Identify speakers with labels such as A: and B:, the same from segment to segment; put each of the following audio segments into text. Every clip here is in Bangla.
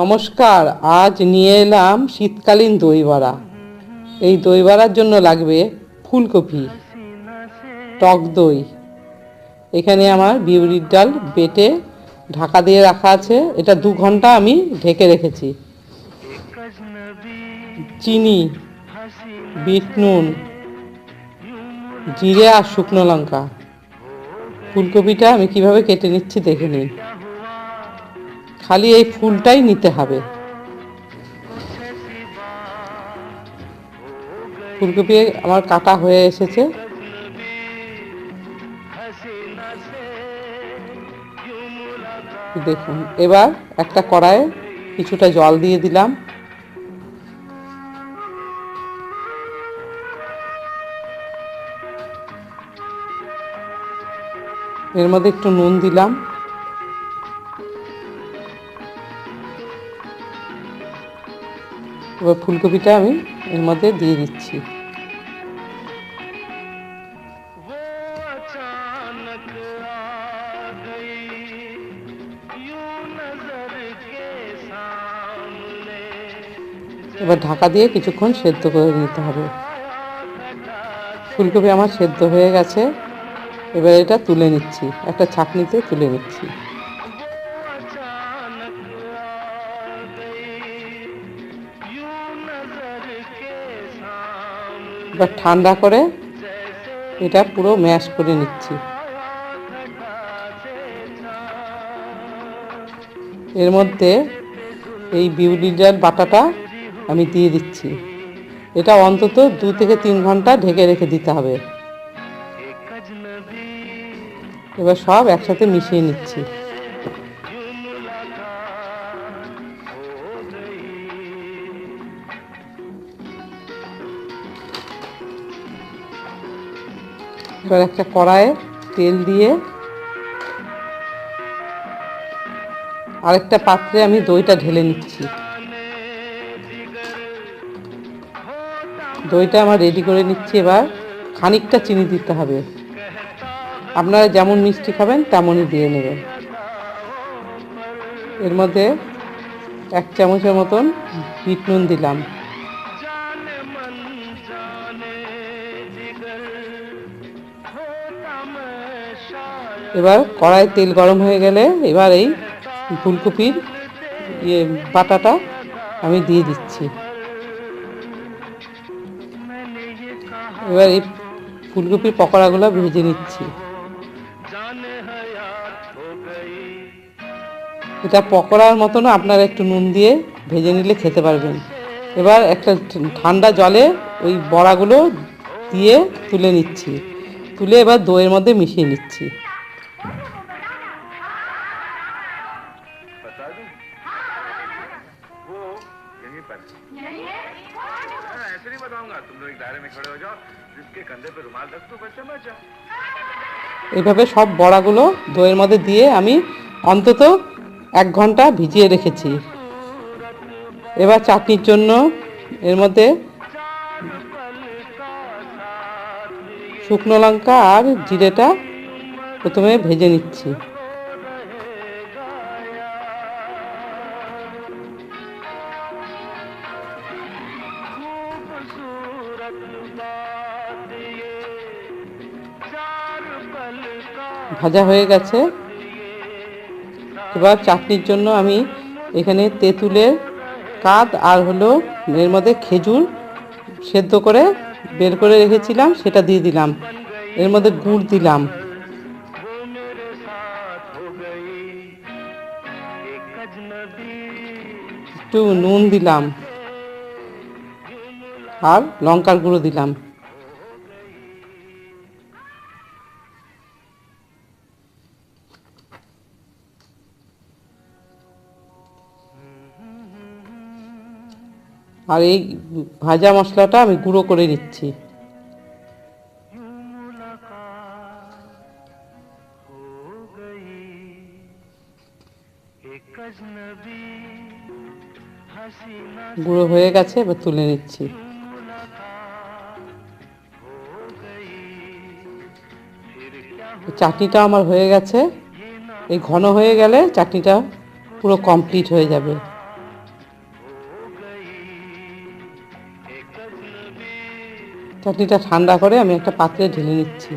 A: নমস্কার, আজ নিয়ে এলাম শীতকালীন দই বড়া এই দই বড়ার জন্য লাগবে ফুলকপি, টক দই। এখানে আমার বিউরির ডাল বেটে ঢাকা দিয়ে রাখা আছে। এটা দু ঘণ্টা আমি ঢেকে রেখেছি। চিনি, বিট নুন, জিরে আর শুকনো লঙ্কা। ফুলকপিটা আমি কীভাবে কেটে নিচ্ছি দেখে নিন। খালি এই ফুলটাই নিতে হবে। ফুলকপি আমার কাটা হয়ে এসেছে। দেখুন, এবার একটা কড়াইয়ে কিছুটা জল দিয়ে দিলাম। এর মধ্যে একটু নুন দিলাম। এবার ফুলকপিটা আমি এর মধ্যে দিয়ে দিচ্ছি। এবার ঢাকা দিয়ে কিছুক্ষণ সেদ্ধ করে নিতে হবে। ফুলকপি আমার সেদ্ধ হয়ে গেছে। এবার এটা তুলে নিচ্ছি। একটা ছাঁকনিতে তুলে নিচ্ছি। এবার ঠান্ডা করে এটা পুরো ম্যাশ করে নিচ্ছি। এর মধ্যে এই বিউলিডার বাটাটা আমি দিয়ে দিচ্ছি। এটা অন্তত দু থেকে তিন ঘণ্টা ঢেকে রেখে দিতে হবে। এবার সব একসাথে মিশিয়ে নিচ্ছি। এবার একটা কড়াইয়ে তেল দিয়ে আরেকটা পাত্রে আমি দইটা ঢেলে নিচ্ছি। দইটা আমার রেডি করে নিচ্ছি, এবার খানিকটা চিনি দিতে হবে। আপনারা যেমন মিষ্টি খাবেন, তেমনই দিয়ে নেবেন। এর মধ্যে এক চামচের মতন বিট নুন দিলাম। এবার কড়াই তেল গরম হয়ে গেলে এবার এই ফুলকপির ইয়ে পাটাটা আমি দিয়ে দিচ্ছি। এবার এই ফুলকপির পকোড়াগুলো ভেজে নিচ্ছি। এটা পকোড়ার মতন আপনারা একটু নুন দিয়ে ভেজে নিলে খেতে পারবেন। এবার একটা ঠান্ডা জলে ওই বড়াগুলো দিয়ে তুলে নিচ্ছি। তুলে এবার দইয়ের মধ্যে মিশিয়ে নিচ্ছি। এইভাবে সব বড়াগুলো দইয়ের মধ্যে দিয়ে আমি অন্তত এক ঘন্টা ভিজিয়ে রেখেছি এবার চাটনির জন্য এর মধ্যে শুকনো লঙ্কা আর জিরেটা প্রথমে ভেজে নিচ্ছি
B: खूबसूरत बात ये चार पल का
A: ভাজা হয়ে গেছে। এবার চাটনির জন্য আমি এখানে তেঁতুলের কাদ আর হলো এর মধ্যে খেজুর সেদ্ধ করে বের করে রেখেছিলাম, সেটা দিয়ে দিলাম। এর মধ্যে গুড় দিলাম। একটু নুন দিলাম। আর লঙ্কার গুঁড়ো দিলাম। আর এই ভাজা মশলাটা আমি গুঁড়ো করে নিচ্ছি। গুঁড়ো হয়ে গেছে, এবার তুলে নিচ্ছি। চাটনিটা আমার হয়ে গেছে। এই ঘন হয়ে গেলে চাটনিটা পুরো কমপ্লিট হয়ে যাবে। চাটনিটা ঠান্ডা করে আমি একটা পাত্রে ঢেলে নিচ্ছি।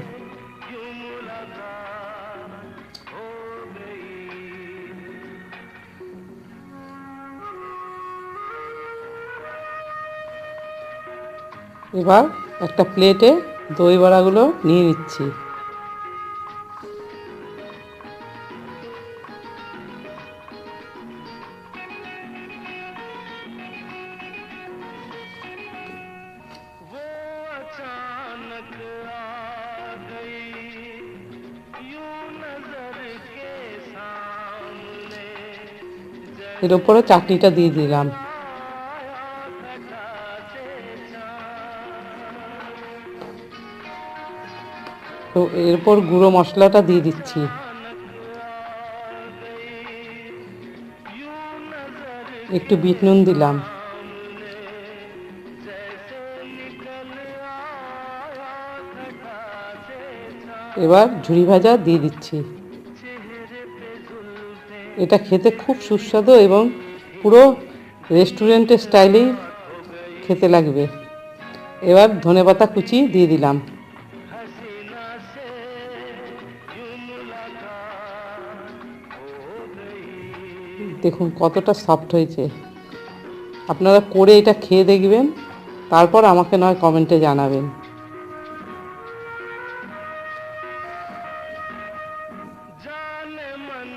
A: এবার একটা প্লেটে দই বড়াগুলো নিয়ে নিচ্ছি। এর উপরে চাটনিটা দিয়ে দিলাম। তো এরপর গুঁড়ো মশলাটা দিয়ে দিচ্ছি। একটু বিট নুন দিলাম। এবার ঝুড়ি ভাজা দিয়ে দিচ্ছি। এটা খেতে খুব সুস্বাদু এবং পুরো রেস্টুরেন্টের স্টাইলেই খেতে লাগবে। এবার ধনেপাতা কুচি দিয়ে দিলাম। দেখুন কতটা সফট হয়েছে। আপনারা করে এটা খেয়ে দেখবেন, তারপর আমাকে নয় কমেন্টে জানাবেন।